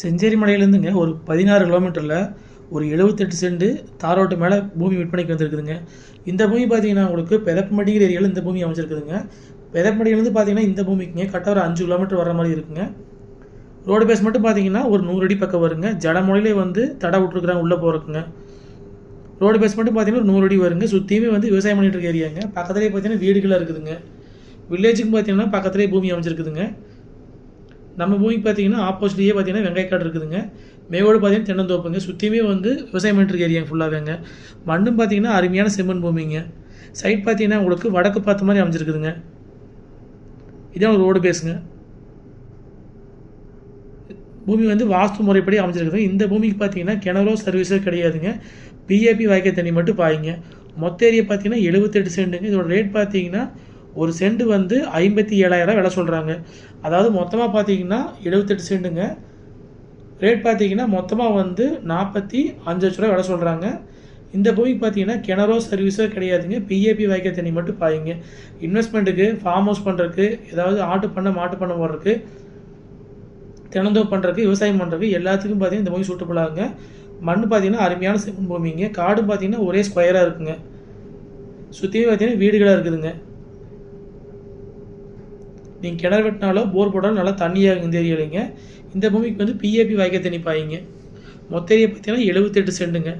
செஞ்சேரி மலையிலேருந்துங்க ஒரு பதினாறு கிலோமீட்டரில் ஒரு எழுபத்தெட்டு செண்டு தாரோட்டு மேலே பூமி விற்பனைக்கு வந்திருக்குதுங்க. இந்த பூமி பார்த்தீங்கன்னா உங்களுக்கு பெதப்பமடிங்கிற ஏரியாவில் இந்த பூமி அமைச்சிருக்குதுங்க பெதப்பமடியிலேருந்து பார்த்தீங்கன்னா இந்த பூமிக்குங்க கரெக்டாக ஒரு அஞ்சு கிலோமீட்டர் வர மாதிரி இருக்குங்க. ரோடு பேஸ் மட்டும் பார்த்தீங்கன்னா ஒரு நூறு அடி பக்கம் வருங்க. ஜடமொழியிலே வந்து தடை விட்ருக்குறாங்க உள்ளே போகிறதுக்குங்க ரோடு பேஸ் மட்டும் பார்த்தீங்கன்னா ஒரு நூறு அடி வருங்க. சுற்றியுமே வந்து விவசாயம் பண்ணிட்டு இருக்க ஏரியாங்க. பக்கத்துலேயே பார்த்தீங்கன்னா வீடுகளாக இருக்குதுங்க. வில்லேஜுக்கும் பார்த்தீங்கன்னா பக்கத்துலேயே பூமி அமைச்சிருக்குதுங்க நம்ம பூமிக்கு பார்த்தீங்கன்னா ஆப்போசிட்லேயே பார்த்தீங்கன்னா வெங்காயக்காடு இருக்குதுங்க. மேவோடு பார்த்தீங்கன்னா தென்னந்தோப்புங்க. சுற்றியுமே வந்து விவசாயம் பண்ணிட்டு ஏரியாங்க ஏரியா ஃபுல்லாகவேங்க மண்ணும் பார்த்தீங்கன்னா அருமையான செம்மண் பூமிங்க. சைட் பார்த்தீங்கன்னா உங்களுக்கு வடக்கு பார்த்த மாதிரி அமைஞ்சிருக்குதுங்க. இதான் ஒரு ரோடு பேஸுங்க பூமி வந்து வாஸ்து முறைப்படி அமைஞ்சிருக்குது. இந்த பூமிக்கு பார்த்தீங்கன்னா கிணறோ சர்வீஸோ கிடையாதுங்க. பிஏபி வாய்க்கால் தண்ணி மட்டும் பாய்ங்க. மொத்த ஏரியா பார்த்தீங்கன்னா எழுபத்தெட்டு சென்ட்டுங்க இதோட ரேட் பார்த்தீங்கன்னா ஒரு செண்டு வந்து ஐம்பத்தி ஏழாயிரம் விலை சொல்கிறாங்க அதாவது மொத்தமாக பார்த்தீங்கன்னா எழுபத்தெட்டு செண்டுங்க ரேட் பார்த்தீங்கன்னா மொத்தமாக வந்து நாற்பத்தி அஞ்சு லட்ச ரூபா விலை சொல்கிறாங்க இந்த பூமிக்கு பார்த்தீங்கன்னா கிணறோ சர்வீஸோ கிடையாதுங்க. பிஏபி வாய்க்கால் தண்ணி மட்டும் பாய்ங்க. இன்வெஸ்ட்மெண்ட்டுக்கு ஃபார்ம் ஹவுஸ் பண்ணுறதுக்கு ஏதாவது ஆட்டு பண்ண மாட்டு பண்ண போடுறதுக்கு தினந்தோ பண்ணுறதுக்கு விவசாயம் பண்ணுறதுக்கு எல்லாத்துக்கும் பார்த்தீங்கன்னா இந்த பூமி சூட்டபுளாகுங்க மண் பார்த்தீங்கன்னா அருமையான பூமிங்க. காடு பார்த்தீங்கன்னா ஒரே ஸ்கொயராக இருக்குங்க. சுற்றியும் பார்த்தீங்கன்னா வீடுகளாக இருக்குதுங்க. நீங்கள் கிணறு வெட்டினாலோ போர் போட்டாலும் நல்லா தண்ணியாக இந்த ஏரியாவிலைங்க இந்த பூமிக்கு வந்து பிஏபி வாய்க்க தண்ணி பாயிங்க. மொத்த ஏரியா பார்த்தீங்கன்னா எழுபத்தெட்டு சென்ட்டுங்க